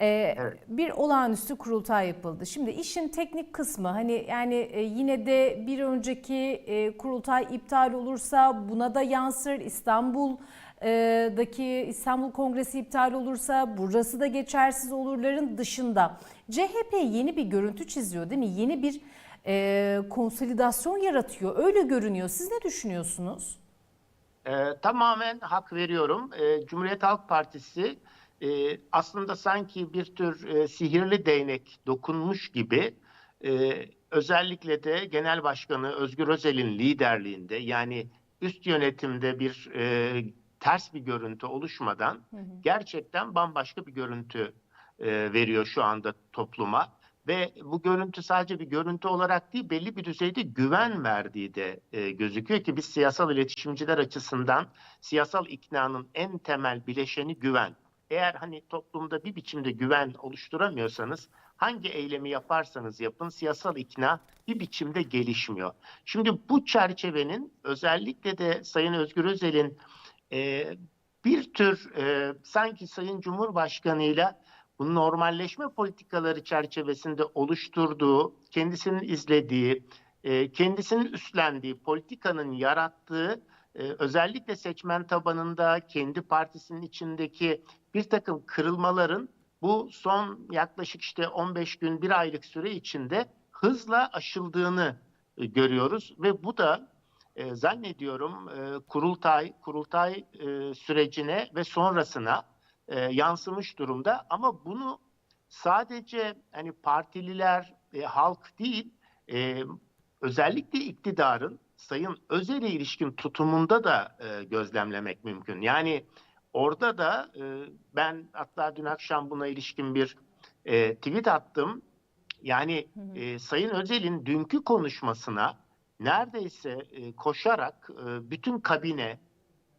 Ee, Evet. Bir olağanüstü kurultay yapıldı. Şimdi işin teknik kısmı hani yani e, yine de bir önceki e, kurultay iptal olursa buna da yansır. İstanbul'daki İstanbul Kongresi iptal olursa burası da geçersiz olurların dışında CHP yeni bir görüntü çiziyor değil mi? Yeni bir e, konsolidasyon yaratıyor. Öyle görünüyor. Siz ne düşünüyorsunuz? Ee, tamamen hak veriyorum. Ee, Cumhuriyet Halk Partisi e, aslında sanki bir tür e, sihirli değnek dokunmuş gibi e, özellikle de Genel Başkanı Özgür Özel'in liderliğinde yani üst yönetimde bir e, ters bir görüntü oluşmadan gerçekten bambaşka bir görüntü e, veriyor şu anda topluma. Ve bu görüntü sadece bir görüntü olarak değil belli bir düzeyde güven verdiği de e, gözüküyor ki biz siyasal iletişimciler açısından siyasal iknanın en temel bileşeni güven. Eğer hani toplumda bir biçimde güven oluşturamıyorsanız hangi eylemi yaparsanız yapın siyasal ikna bir biçimde gelişmiyor. Şimdi bu çerçevenin özellikle de Sayın Özgür Özel'in e, bir tür e, sanki Sayın Cumhurbaşkanı'yla bu normalleşme politikaları çerçevesinde oluşturduğu, kendisinin izlediği, e, kendisinin üstlendiği politikanın yarattığı e, özellikle seçmen tabanında kendi partisinin içindeki bir takım kırılmaların bu son yaklaşık işte 15 gün bir aylık süre içinde hızla aşıldığını e, görüyoruz ve bu da e, zannediyorum e, kurultay kurultay e, sürecine ve sonrasına e, yansımış durumda ama bunu sadece hani partililer e, halk değil e, özellikle iktidarın Sayın Özel'e ilişkin tutumunda da e, gözlemlemek mümkün. Yani orada da e, ben hatta dün akşam buna ilişkin bir e, tweet attım. Yani e, Sayın Özel'in dünkü konuşmasına neredeyse e, koşarak e, bütün kabine,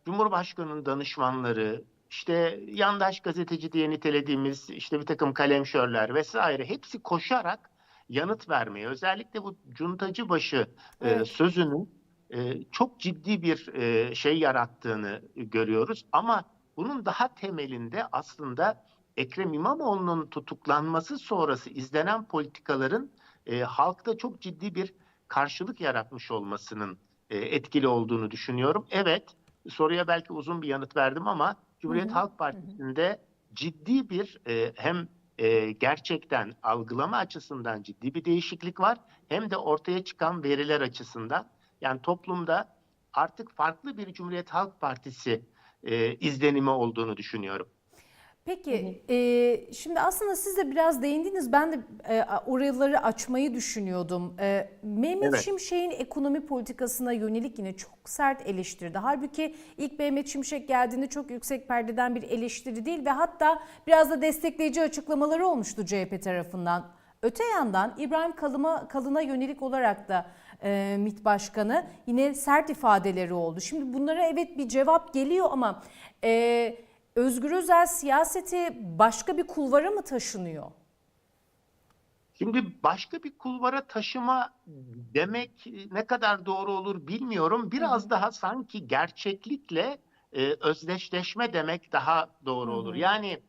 Cumhurbaşkanı'nın danışmanları, işte yandaş gazeteci diye nitelediğimiz işte bir takım kalemşörler vesaire hepsi koşarak yanıt vermeye özellikle bu cuntacı başı e, Evet. sözünün e, çok ciddi bir e, şey yarattığını görüyoruz ama bunun daha temelinde aslında Ekrem İmamoğlu'nun tutuklanması sonrası izlenen politikaların e, halkta çok ciddi bir karşılık yaratmış olmasının e, etkili olduğunu düşünüyorum. Evet, soruya belki uzun bir yanıt verdim ama Cumhuriyet Hı hı, Halk Partisi'nde ciddi bir e, hem e, gerçekten algılama açısından ciddi bir değişiklik var hem de ortaya çıkan veriler açısından. Yani toplumda artık farklı bir Cumhuriyet Halk Partisi e, izlenimi olduğunu düşünüyorum. Peki, e, şimdi aslında siz de biraz değindiniz. Ben de e, oraları açmayı düşünüyordum. E, Mehmet Evet. Şimşek'in ekonomi politikasına yönelik yine çok sert eleştirdi. Halbuki ilk Mehmet Şimşek geldiğinde çok yüksek perdeden bir eleştiri değil ve hatta biraz da destekleyici açıklamaları olmuştu CHP tarafından. Öte yandan İbrahim Kalın'a, Kalın'a yönelik olarak da e, MİT Başkanı yine sert ifadeleri oldu. Şimdi bunlara evet bir cevap geliyor ama e, Özgür Özel siyaseti başka bir kulvara mı taşınıyor? Şimdi başka bir kulvara taşıma demek ne kadar doğru olur bilmiyorum. Biraz daha sanki gerçeklikle e, özdeşleşme demek daha doğru olur. Yani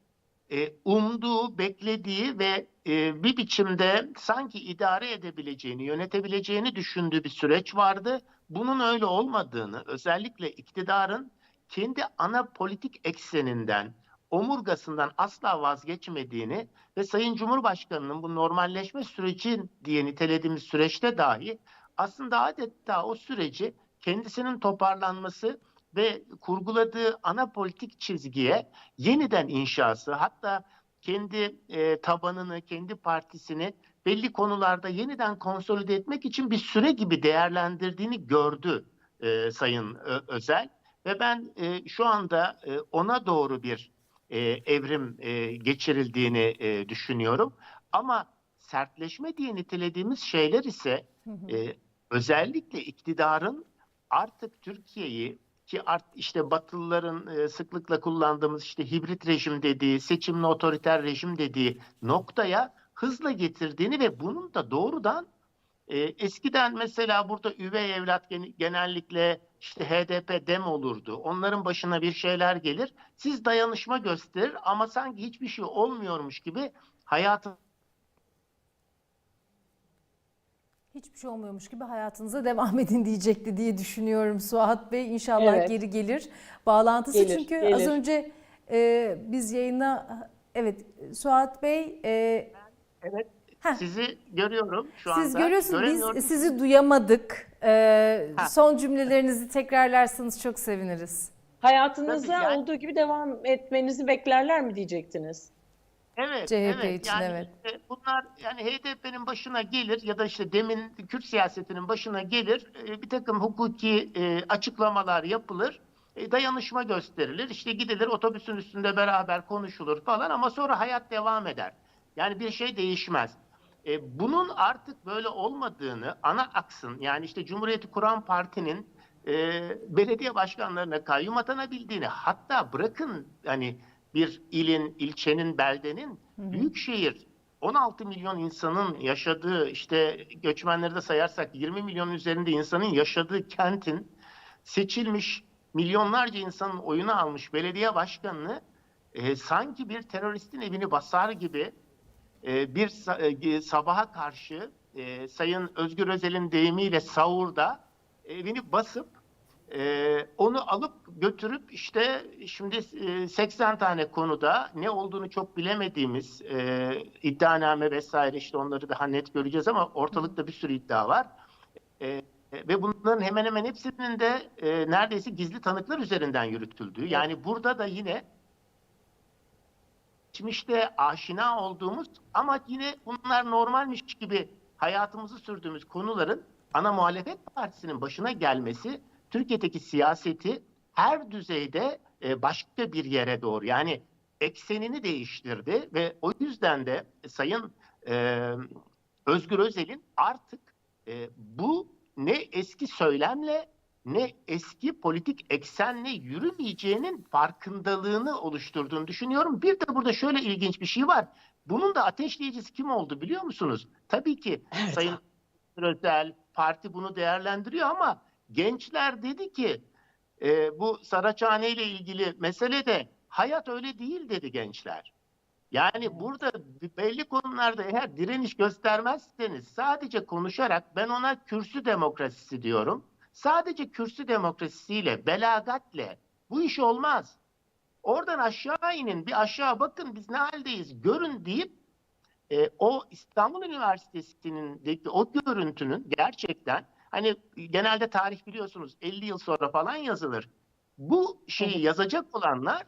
e, umduğu, beklediği ve e, bir biçimde sanki idare edebileceğini, yönetebileceğini düşündüğü bir süreç vardı. Bunun öyle olmadığını, özellikle iktidarın kendi ana politik ekseninden, omurgasından asla vazgeçmediğini ve Sayın Cumhurbaşkanı'nın bu normalleşme süreci diye nitelediğimiz süreçte dahi aslında adeta o süreci kendisinin toparlanması ve kurguladığı ana politik çizgiye yeniden inşası hatta kendi e, tabanını, kendi partisini belli konularda yeniden konsolide etmek için bir süre gibi değerlendirdiğini gördü e, Sayın Ö- Özel ve ben e, şu anda e, ona doğru bir e, evrim e, geçirildiğini e, düşünüyorum. Ama sertleşme diye nitelediğimiz şeyler ise e, özellikle iktidarın artık Türkiye'yi ki art, işte Batılıların e, sıklıkla kullandığımız işte hibrit rejim dediği, seçimli otoriter rejim dediği noktaya hızla getirdiğini ve bunun da doğrudan e, eskiden mesela burada üvey evlat gen- genellikle işte HDP dem olurdu. Onların başına bir şeyler gelir. Siz dayanışma gösterir ama sanki hiçbir şey olmuyormuş gibi hayatı Hiçbir şey olmuyormuş gibi hayatınıza devam edin diyecekti diye düşünüyorum Suat Bey. İnşallah Evet. geri gelir bağlantısı. Gelir, Çünkü gelir. az önce e, biz yayına evet Suat Bey e, Evet. Heh. Sizi görüyorum şu siz anda. görüyorsunuz Göremiyorum. biz sizi duyamadık. E, Ha. son cümlelerinizi tekrarlarsanız çok seviniriz. Hayatınıza yani- olduğu gibi devam etmenizi beklerler mi diyecektiniz? Evet, CHP evet. için, yani evet. işte bunlar yani HDP'nin başına gelir ya da işte demin Kürt siyasetinin başına gelir. e, Bir takım hukuki e, açıklamalar yapılır. e, Dayanışma gösterilir. işte gidilir otobüsün üstünde beraber konuşulur falan ama sonra hayat devam eder. Yani bir şey değişmez. E, bunun artık böyle olmadığını ana aksın yani işte Cumhuriyeti kuran partinin e, belediye başkanlarına kayyum atanabildiğini hatta bırakın hani bir ilin, ilçenin, beldenin büyük şehir. 16 milyon insanın yaşadığı işte göçmenleri de sayarsak 20 milyon üzerinde insanın yaşadığı kentin seçilmiş milyonlarca insanın oyunu almış belediye başkanını e, sanki bir teröristin evini basar gibi e, bir e, sabaha karşı e, Sayın Özgür Özel'in deyimiyle sahurda evini basıp e, onu alıp götürüp işte şimdi e, 80 tane konuda ne olduğunu çok bilemediğimiz e, iddianame vesaire işte onları daha net göreceğiz ama ortalıkta bir sürü iddia var. E, ve bunların hemen hemen hepsinin de e, neredeyse gizli tanıklar üzerinden yürütüldüğü. Yani burada da yine geçmişte aşina olduğumuz ama yine bunlar normalmiş gibi hayatımızı sürdüğümüz konuların ana muhalefet partisinin başına gelmesi Türkiye'deki siyaseti her düzeyde e, başka bir yere doğru yani eksenini değiştirdi ve o yüzden de Sayın e, Özgür Özel'in artık e, bu ne eski söylemle ne eski politik eksenle yürümeyeceğinin farkındalığını oluşturduğunu düşünüyorum. Bir de burada şöyle ilginç bir şey var. Bunun da ateşleyicisi kim oldu biliyor musunuz? Tabii ki Evet. Sayın Özel parti bunu değerlendiriyor ama gençler dedi ki e, bu Saraçhane ile ilgili mesele de hayat öyle değil dedi gençler. Yani burada belli konularda eğer direniş göstermezseniz sadece konuşarak ben ona kürsü demokrasisi diyorum. Sadece kürsü demokrasisiyle, belagatle bu iş olmaz. Oradan aşağı inin, bir aşağı bakın biz ne haldeyiz görün deyip e, o İstanbul Üniversitesi'nin o görüntünün gerçekten hani genelde tarih biliyorsunuz 50 yıl sonra falan yazılır. Bu şeyi yazacak olanlar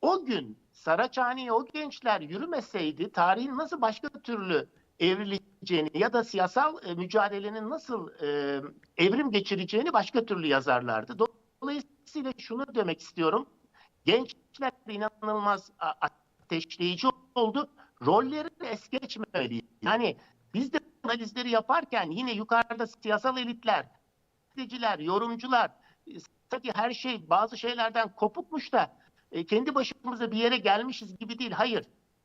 o gün Saraçhane'ye o gençler yürümeseydi tarihin nasıl başka türlü evrileceğini ya da siyasal e, mücadelenin nasıl e, evrim geçireceğini başka türlü yazarlardı. Dolayısıyla şunu demek istiyorum. Gençler inanılmaz ateşleyici oldu. Rolleri es geçmemeli. Yani biz de analizleri yaparken yine yukarıda siyasal elitler, gazeteciler, yorumcular e, sanki her şey bazı şeylerden kopukmuş da e, kendi başımıza bir yere gelmişiz gibi değil. Hayır.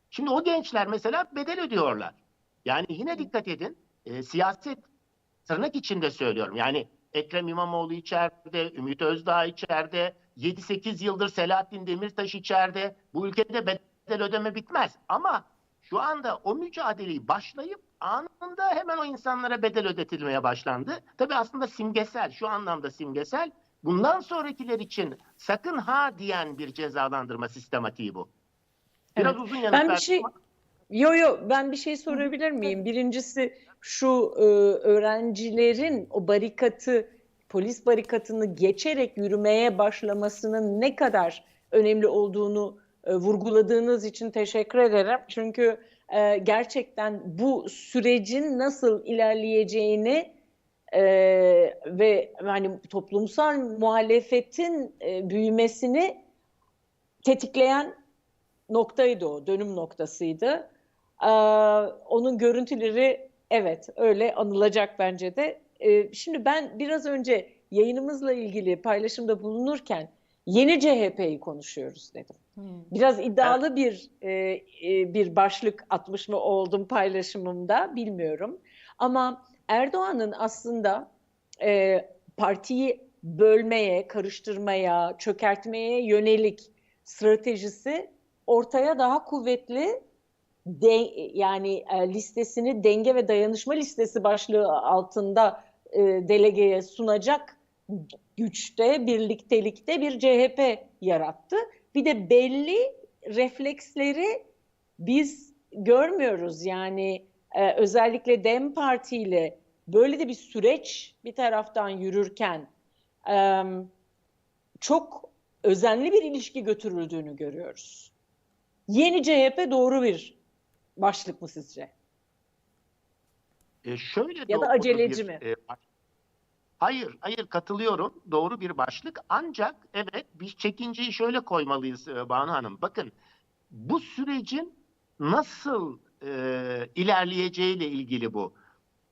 Şimdi o gençler mesela bedel ödüyorlar. Yani yine dikkat edin. e, siyaset tırnak içinde söylüyorum. Yani Ekrem İmamoğlu içeride, Ümit Özdağ içeride, 7-8 yıldır Selahattin Demirtaş içeride. Bu ülkede bedel ödeme bitmez. Ama şu anda o mücadeleyi başlayıp anında hemen o insanlara bedel ödetilmeye başlandı. Tabii aslında simgesel, şu anlamda simgesel. Bundan sonrakiler için sakın ha diyen bir cezalandırma sistematiği bu. Biraz Evet. uzun yanıt Ben bir şey Yo yo ben bir şey sorabilir miyim? Birincisi şu e, öğrencilerin o barikatı polis barikatını geçerek yürümeye başlamasının ne kadar önemli olduğunu e, vurguladığınız için teşekkür ederim. Çünkü e, gerçekten bu sürecin nasıl ilerleyeceğini e, ve hani toplumsal muhalefetin büyümesini tetikleyen noktaydı o, dönüm noktasıydı. Onun görüntüleri evet öyle anılacak bence de. Şimdi ben biraz önce yayınımızla ilgili paylaşımda bulunurken yeni CHP'yi konuşuyoruz dedim. Biraz iddialı bir e, e, bir başlık atmış mı oldum paylaşımımda bilmiyorum. Ama Erdoğan'ın aslında e, partiyi bölmeye, karıştırmaya, çökertmeye yönelik stratejisi ortaya daha kuvvetli de, yani e, listesini denge ve dayanışma listesi başlığı altında e, delegeye sunacak güçte, birliktelikte bir CHP yarattı. Bir de belli refleksleri biz görmüyoruz. Yani e, özellikle DEM Parti ile böyle de bir süreç bir taraftan yürürken e, çok özenli bir ilişki götürüldüğünü görüyoruz. Yeni CHP doğru bir başlık mı sizce? E, şöyle Ya da aceleci bir, mi? e, hayır, hayır katılıyorum. Doğru bir başlık. Ancak evet biz çekinceyi şöyle koymalıyız e, Banu Hanım. Bakın bu sürecin nasıl e, ilerleyeceğiyle ilgili bu.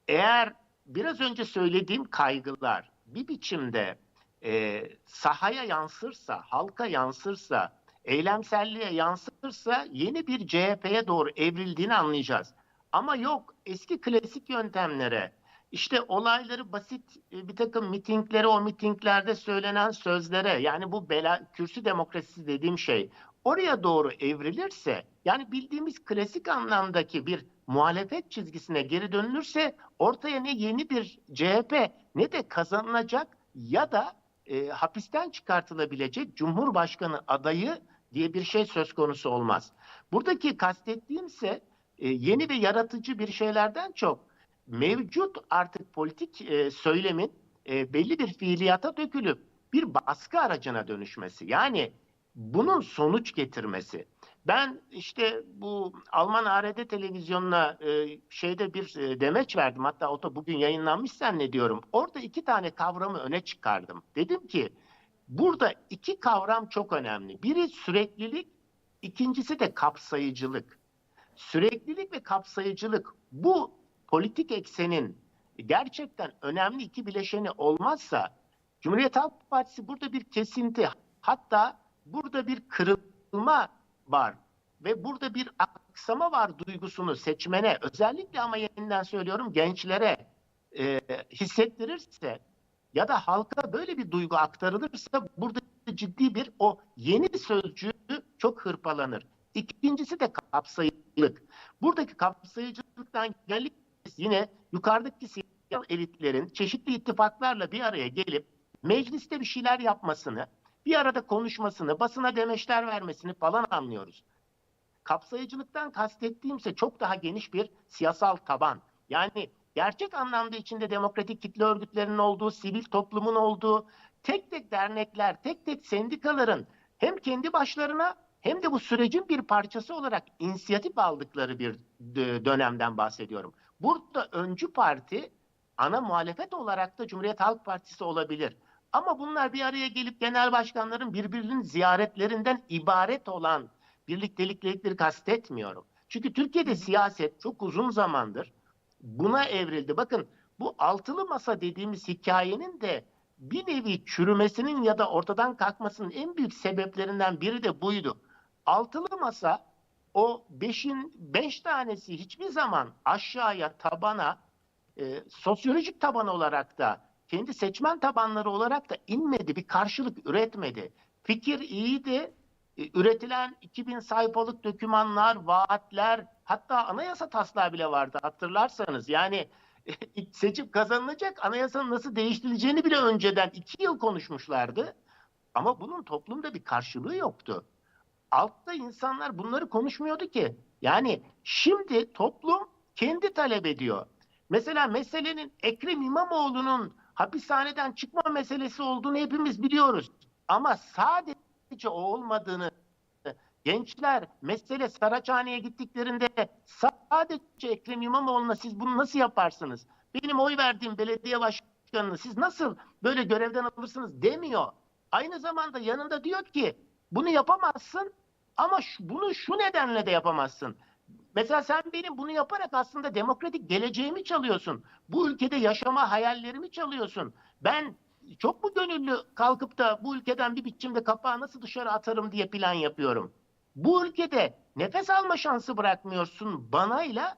Eğer biraz önce söylediğim kaygılar bir biçimde e, sahaya yansırsa, halka yansırsa, eylemselliğe yansırsa yeni bir CHP'ye doğru evrildiğini anlayacağız. Ama yok eski klasik yöntemlere, işte olayları basit e, bir takım mitinglere, o mitinglerde söylenen sözlere, yani bu bela, kürsü demokrasisi dediğim şey oraya doğru evrilirse, yani bildiğimiz klasik anlamdaki bir muhalefet çizgisine geri dönülürse ortaya ne yeni bir CHP ne de kazanılacak ya da e, hapisten çıkartılabilecek Cumhurbaşkanı adayı diye bir şey söz konusu olmaz. Buradaki kastettiğimse e, yeni ve yaratıcı bir şeylerden çok mevcut artık politik e, söylemin e, belli bir fiiliyata dökülüp bir baskı aracına dönüşmesi. Yani bunun sonuç getirmesi. Ben işte bu Alman ARD televizyonuna e, şeyde bir e, demeç verdim. Hatta o da bugün yayınlanmış zannediyorum. Orada iki tane kavramı öne çıkardım. Dedim ki burada iki kavram çok önemli. Biri süreklilik, ikincisi de kapsayıcılık. Süreklilik ve kapsayıcılık bu politik eksenin gerçekten önemli iki bileşeni olmazsa Cumhuriyet Halk Partisi burada bir kesinti hatta burada bir kırılma var ve burada bir aksama var duygusunu seçmene özellikle ama yeniden söylüyorum gençlere e, hissettirirse ya da halka böyle bir duygu aktarılırsa burada ciddi bir o yeni sözcüğü çok hırpalanır. İkincisi de kapsayıcılık. Buradaki kapsayıcılıktan gelip yine yukarıdaki siyasi elitlerin çeşitli ittifaklarla bir araya gelip mecliste bir şeyler yapmasını, bir arada konuşmasını, basına demeçler vermesini falan anlıyoruz. Kapsayıcılıktan kastettiğimse çok daha geniş bir siyasal taban. Yani gerçek anlamda içinde demokratik kitle örgütlerinin olduğu, sivil toplumun olduğu, tek tek dernekler, tek tek sendikaların hem kendi başlarına hem de bu sürecin bir parçası olarak inisiyatif aldıkları bir dönemden bahsediyorum. Burada öncü parti ana muhalefet olarak da Cumhuriyet Halk Partisi olabilir. Ama bunlar bir araya gelip genel başkanların birbirinin ziyaretlerinden ibaret olan birliktelikleri kastetmiyorum. Çünkü Türkiye'de siyaset çok uzun zamandır buna evrildi. Bakın bu altılı masa dediğimiz hikayenin de bir nevi çürümesinin ya da ortadan kalkmasının en büyük sebeplerinden biri de buydu. Altılı masa o beşin beş tanesi hiçbir zaman aşağıya tabana e, sosyolojik taban olarak da kendi seçmen tabanları olarak da inmedi, bir karşılık üretmedi. Fikir iyiydi, e, üretilen 2000 sayfalık dokümanlar, vaatler, hatta anayasa taslağı bile vardı hatırlarsanız. Yani seçim kazanılacak anayasanın nasıl değiştirileceğini bile önceden iki yıl konuşmuşlardı. Ama bunun toplumda bir karşılığı yoktu. Altta insanlar bunları konuşmuyordu ki. Yani şimdi toplum kendi talep ediyor. Mesela meselenin Ekrem İmamoğlu'nun hapishaneden çıkma meselesi olduğunu hepimiz biliyoruz. Ama sadece o olmadığını gençler mesele Saraçhane'ye gittiklerinde sadece Ekrem İmamoğlu'na siz bunu nasıl yaparsınız? Benim oy verdiğim belediye başkanını siz nasıl böyle görevden alırsınız demiyor. Aynı zamanda yanında diyor ki bunu yapamazsın ama şu, bunu şu nedenle de yapamazsın. Mesela sen benim bunu yaparak aslında demokratik geleceğimi çalıyorsun. Bu ülkede yaşama hayallerimi çalıyorsun. Ben çok mu gönüllü kalkıp da bu ülkeden bir biçimde kapağı nasıl dışarı atarım diye plan yapıyorum. Bu ülkede nefes alma şansı bırakmıyorsun banayla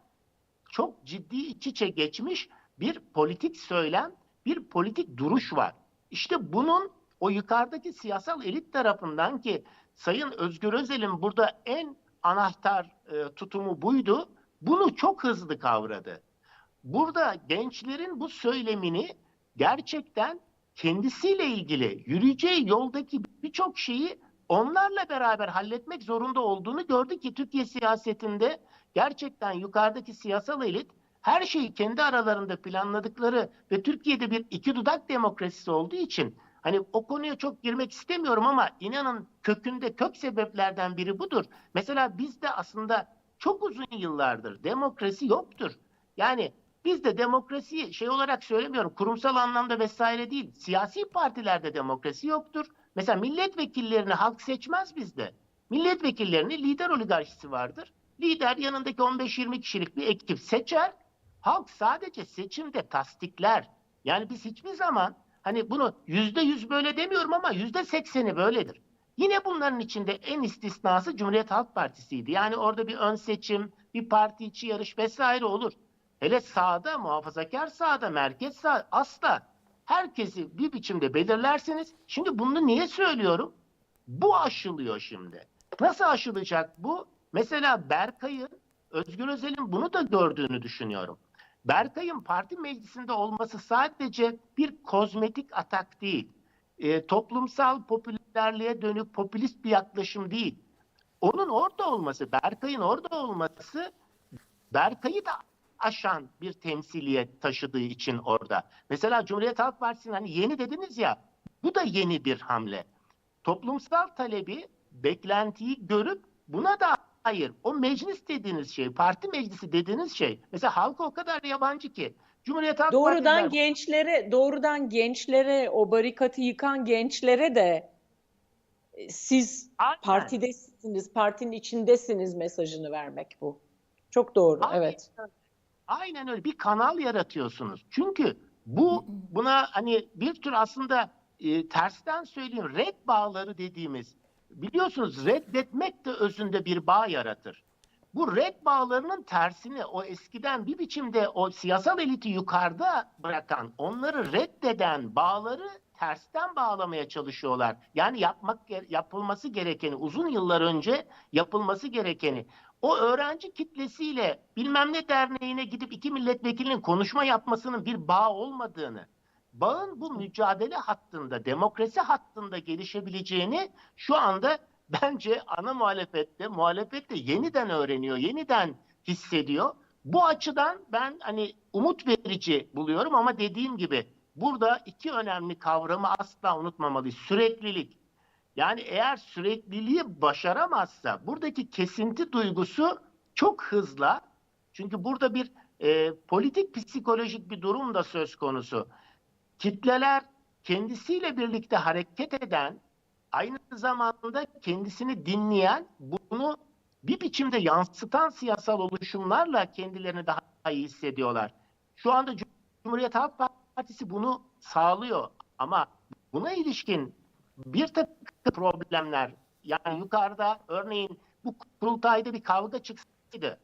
çok ciddi iç içe geçmiş bir politik söylem, bir politik duruş var. İşte bunun o yukarıdaki siyasal elit tarafından ki Sayın Özgür Özel'in burada en anahtar e, tutumu buydu. Bunu çok hızlı kavradı. Burada gençlerin bu söylemini gerçekten kendisiyle ilgili yürüyeceği yoldaki birçok şeyi onlarla beraber halletmek zorunda olduğunu gördü ki Türkiye siyasetinde gerçekten yukarıdaki siyasal elit her şeyi kendi aralarında planladıkları ve Türkiye'de bir iki dudak demokrasisi olduğu için hani o konuya çok girmek istemiyorum ama inanın kökünde kök sebeplerden biri budur. Mesela bizde aslında çok uzun yıllardır demokrasi yoktur. Yani bizde demokrasiyi şey olarak söylemiyorum kurumsal anlamda vesaire değil. Siyasi partilerde demokrasi yoktur. Mesela milletvekillerini halk seçmez bizde. Milletvekillerini lider oligarşisi vardır. Lider yanındaki 15-20 kişilik bir ekip seçer. Halk sadece seçimde tasdikler. Yani biz hiçbir zaman hani bunu yüzde yüz böyle demiyorum ama yüzde sekseni böyledir. Yine bunların içinde en istisnası Cumhuriyet Halk Partisi'ydi. Yani orada bir ön seçim, bir parti içi yarış vesaire olur. Hele sağda, muhafazakar sağda, merkez sağ asla herkesi bir biçimde belirlersiniz. Şimdi bunu niye söylüyorum? Bu aşılıyor şimdi. Nasıl aşılacak bu? Mesela Berkay'ın, Özgür Özel'in bunu da gördüğünü düşünüyorum. Berkay'ın parti meclisinde olması sadece bir kozmetik atak değil. E, toplumsal popülerliğe dönük popülist bir yaklaşım değil. Onun orada olması, Berkay'ın orada olması Berkay'ı da aşan bir temsiliyet taşıdığı için orada. Mesela Cumhuriyet Halk Partisi'nin hani yeni dediniz ya, bu da yeni bir hamle. Toplumsal talebi, beklentiyi görüp buna da hayır, o meclis dediğiniz şey, parti meclisi dediğiniz şey, mesela halka o kadar yabancı ki, Cumhuriyet Halk Doğrudan Partiler- gençlere, doğrudan gençlere, o barikatı yıkan gençlere de e, siz Aynen. partidesiniz, partinin içindesiniz mesajını vermek bu. Çok doğru, Aynen evet. Aynen öyle bir kanal yaratıyorsunuz. Çünkü bu buna hani bir tür aslında e, tersten söyleyeyim red bağları dediğimiz biliyorsunuz reddetmek de özünde bir bağ yaratır. Bu red bağlarının tersini o eskiden bir biçimde o siyasal eliti yukarıda bırakan, onları reddeden bağları tersten bağlamaya çalışıyorlar. Yani yapmak yapılması gerekeni uzun yıllar önce yapılması gerekeni o öğrenci kitlesiyle bilmem ne derneğine gidip iki milletvekilinin konuşma yapmasının bir bağ olmadığını, bağın bu mücadele hattında, demokrasi hattında gelişebileceğini şu anda bence ana muhalefette, muhalefette yeniden öğreniyor, yeniden hissediyor. Bu açıdan ben hani umut verici buluyorum ama dediğim gibi burada iki önemli kavramı asla unutmamalıyız. Süreklilik. Yani eğer sürekliliği başaramazsa buradaki kesinti duygusu çok hızla çünkü burada bir e, politik psikolojik bir durum da söz konusu. Kitleler kendisiyle birlikte hareket eden aynı zamanda kendisini dinleyen bunu bir biçimde yansıtan siyasal oluşumlarla kendilerini daha iyi hissediyorlar. Şu anda Cumhuriyet Halk Partisi bunu sağlıyor ama buna ilişkin bir takım problemler yani yukarıda örneğin bu kurultayda bir kavga çıksaydı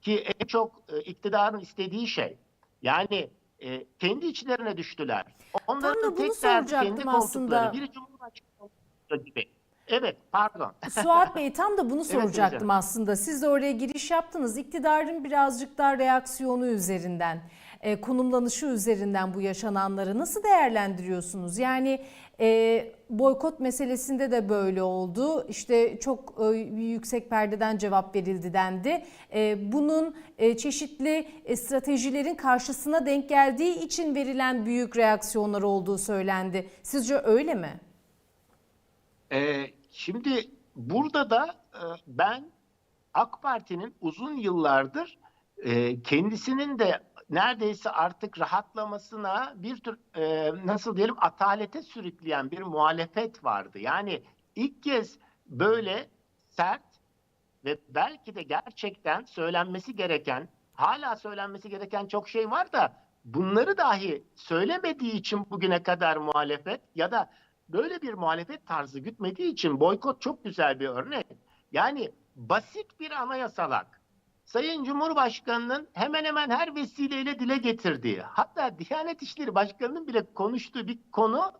ki en çok e, iktidarın istediği şey yani e, kendi içlerine düştüler. Onların Tam da bunu tek derdi soracaktım kendi koltukları. aslında. Biri Cumhurbaşkanı gibi. Evet pardon. Suat Bey tam da bunu soracaktım hocam. aslında. Siz de oraya giriş yaptınız. İktidarın birazcık daha reaksiyonu üzerinden, e, konumlanışı üzerinden bu yaşananları nasıl değerlendiriyorsunuz? Yani e, boykot meselesinde de böyle oldu. İşte çok e, yüksek perdeden cevap verildi dendi. E, bunun e, çeşitli e, stratejilerin karşısına denk geldiği için verilen büyük reaksiyonlar olduğu söylendi. Sizce öyle mi? Ee, şimdi burada da e, ben AK Parti'nin uzun yıllardır e, kendisinin de neredeyse artık rahatlamasına bir tür e, nasıl diyelim atalete sürükleyen bir muhalefet vardı. Yani ilk kez böyle sert ve belki de gerçekten söylenmesi gereken, hala söylenmesi gereken çok şey var da bunları dahi söylemediği için bugüne kadar muhalefet ya da böyle bir muhalefet tarzı gütmediği için boykot çok güzel bir örnek. Yani basit bir anayasalak, Sayın Cumhurbaşkanı'nın hemen hemen her vesileyle dile getirdiği, hatta Diyanet İşleri Başkanı'nın bile konuştuğu bir konu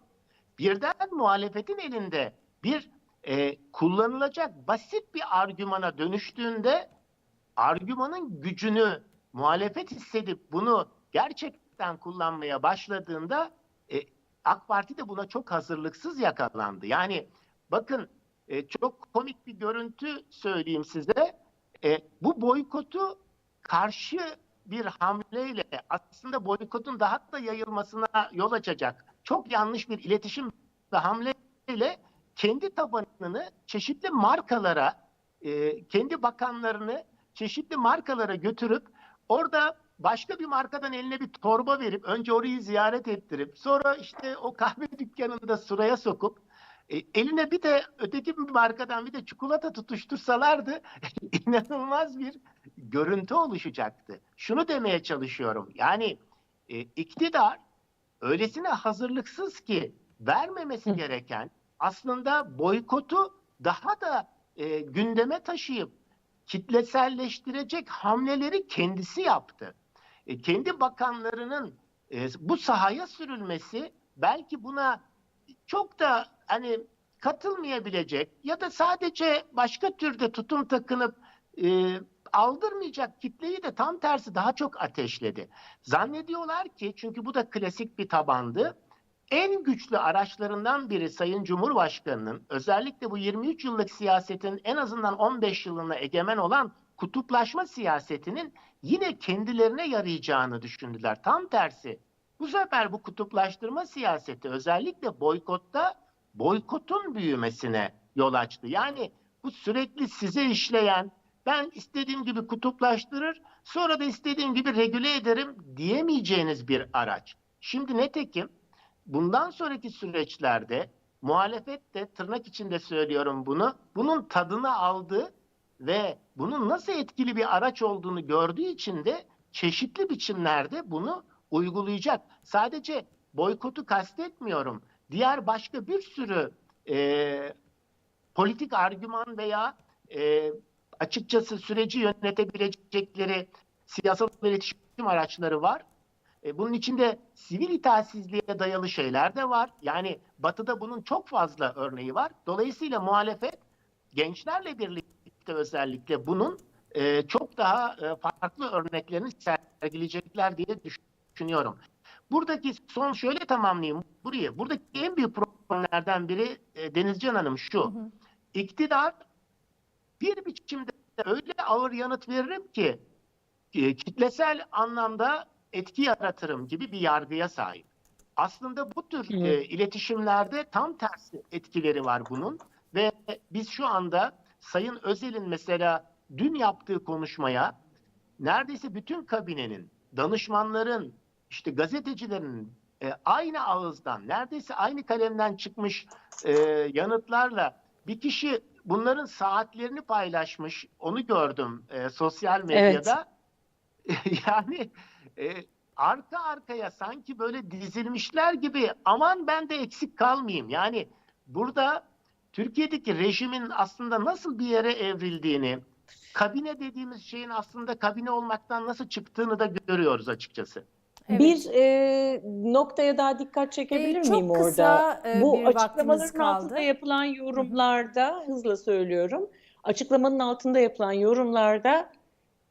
birden muhalefetin elinde bir e, kullanılacak basit bir argümana dönüştüğünde argümanın gücünü muhalefet hissedip bunu gerçekten kullanmaya başladığında e, AK Parti de buna çok hazırlıksız yakalandı. Yani bakın e, çok komik bir görüntü söyleyeyim size. E, bu boykotu karşı bir hamleyle aslında boykotun daha da yayılmasına yol açacak çok yanlış bir iletişim ve hamleyle kendi tabanını çeşitli markalara, e, kendi bakanlarını çeşitli markalara götürüp orada başka bir markadan eline bir torba verip önce orayı ziyaret ettirip sonra işte o kahve dükkanında sıraya sokup e, eline bir de öteki bir markadan bir de çikolata tutuştursalardı inanılmaz bir görüntü oluşacaktı. Şunu demeye çalışıyorum. Yani e, iktidar öylesine hazırlıksız ki vermemesi gereken aslında boykotu daha da e, gündeme taşıyıp kitleselleştirecek hamleleri kendisi yaptı. E, kendi bakanlarının e, bu sahaya sürülmesi belki buna çok da hani katılmayabilecek ya da sadece başka türde tutum takınıp e, aldırmayacak kitleyi de tam tersi daha çok ateşledi. Zannediyorlar ki çünkü bu da klasik bir tabandı. En güçlü araçlarından biri Sayın Cumhurbaşkanı'nın özellikle bu 23 yıllık siyasetin en azından 15 yılına egemen olan kutuplaşma siyasetinin yine kendilerine yarayacağını düşündüler. Tam tersi. Bu sefer bu kutuplaştırma siyaseti özellikle boykotta boykotun büyümesine yol açtı. Yani bu sürekli size işleyen ben istediğim gibi kutuplaştırır sonra da istediğim gibi regüle ederim diyemeyeceğiniz bir araç. Şimdi netekim bundan sonraki süreçlerde muhalefet de tırnak içinde söylüyorum bunu bunun tadını aldı ve bunun nasıl etkili bir araç olduğunu gördüğü için de çeşitli biçimlerde bunu uygulayacak. Sadece boykotu kastetmiyorum. Diğer başka bir sürü e, politik argüman veya e, açıkçası süreci yönetebilecekleri siyasal iletişim araçları var. E, bunun içinde sivil itaatsizliğe dayalı şeyler de var. Yani Batı'da bunun çok fazla örneği var. Dolayısıyla muhalefet gençlerle birlikte özellikle bunun e, çok daha e, farklı örneklerini sergileyecekler diye düşünüyorum. Buradaki son şöyle tamamlayayım burayı. Buradaki en büyük problemlerden biri e, Denizcan Hanım şu. Hı hı. İktidar bir biçimde öyle ağır yanıt veririm ki e, kitlesel anlamda etki yaratırım gibi bir yargıya sahip. Aslında bu tür Hı. e, iletişimlerde tam tersi etkileri var bunun ve biz şu anda Sayın Özel'in mesela dün yaptığı konuşmaya neredeyse bütün kabinenin, danışmanların, işte gazetecilerin e, aynı ağızdan, neredeyse aynı kalemden çıkmış e, yanıtlarla bir kişi bunların saatlerini paylaşmış. Onu gördüm e, sosyal medyada. yani e, arka arkaya sanki böyle dizilmişler gibi aman ben de eksik kalmayayım. Yani burada Türkiye'deki rejimin aslında nasıl bir yere evrildiğini, kabine dediğimiz şeyin aslında kabine olmaktan nasıl çıktığını da görüyoruz açıkçası. Evet. Bir e, noktaya daha dikkat çekebilir Ee, çok miyim orada? kısa, e, Bu açıklamaların kaldı. altında yapılan yorumlarda, hızla söylüyorum, açıklamanın altında yapılan yorumlarda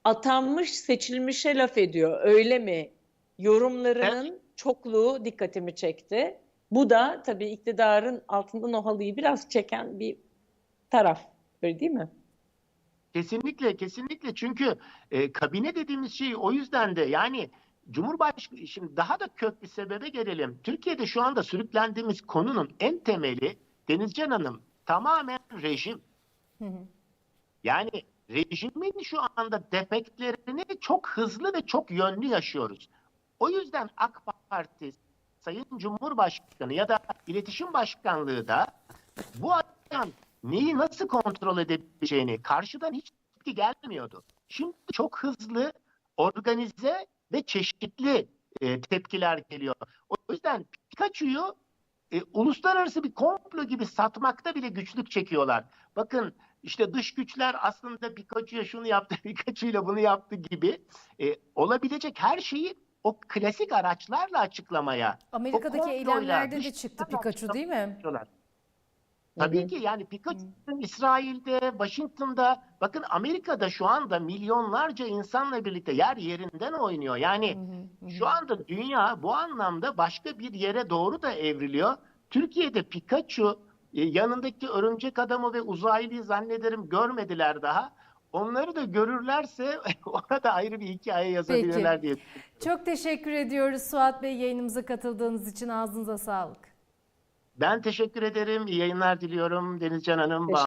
atanmış seçilmişe laf ediyor, öyle mi? Yorumlarının çokluğu dikkatimi çekti. Bu da tabii iktidarın altından o halıyı biraz çeken bir taraf, öyle değil mi? Kesinlikle, kesinlikle. Çünkü e, kabine dediğimiz şey o yüzden de yani Cumhurbaşkanı şimdi daha da kök bir sebebe gelelim. Türkiye'de şu anda sürüklendiğimiz konunun en temeli Denizcan Hanım tamamen rejim. Hı hı. Yani rejimin şu anda defektlerini çok hızlı ve çok yönlü yaşıyoruz. O yüzden AK Parti, Sayın Cumhurbaşkanı ya da İletişim Başkanlığı da bu açıdan neyi nasıl kontrol edebileceğini karşıdan hiç gelmiyordu. Şimdi çok hızlı, organize ve çeşitli e, tepkiler geliyor. O yüzden Pikachu'yu e, uluslararası bir komplo gibi satmakta bile güçlük çekiyorlar. Bakın işte dış güçler aslında Pikachu'ya şunu yaptı, Pikachu'yla bunu yaptı gibi e, olabilecek her şeyi o klasik araçlarla açıklamaya Amerika'daki eylemlerde de çıktı Pikachu değil mi? Tabii ki yani Pikachu'nun İsrail'de, Washington'da, bakın Amerika'da şu anda milyonlarca insanla birlikte yer yerinden oynuyor. Yani şu anda dünya bu anlamda başka bir yere doğru da evriliyor. Türkiye'de Pikachu e, yanındaki örümcek adamı ve uzaylıyı zannederim görmediler daha. Onları da görürlerse orada ayrı bir hikaye yazabilirler diye. Çok teşekkür ediyoruz Suat Bey yayınımıza katıldığınız için ağzınıza sağlık. Ben teşekkür ederim. İyi yayınlar diliyorum Denizcan Hanım.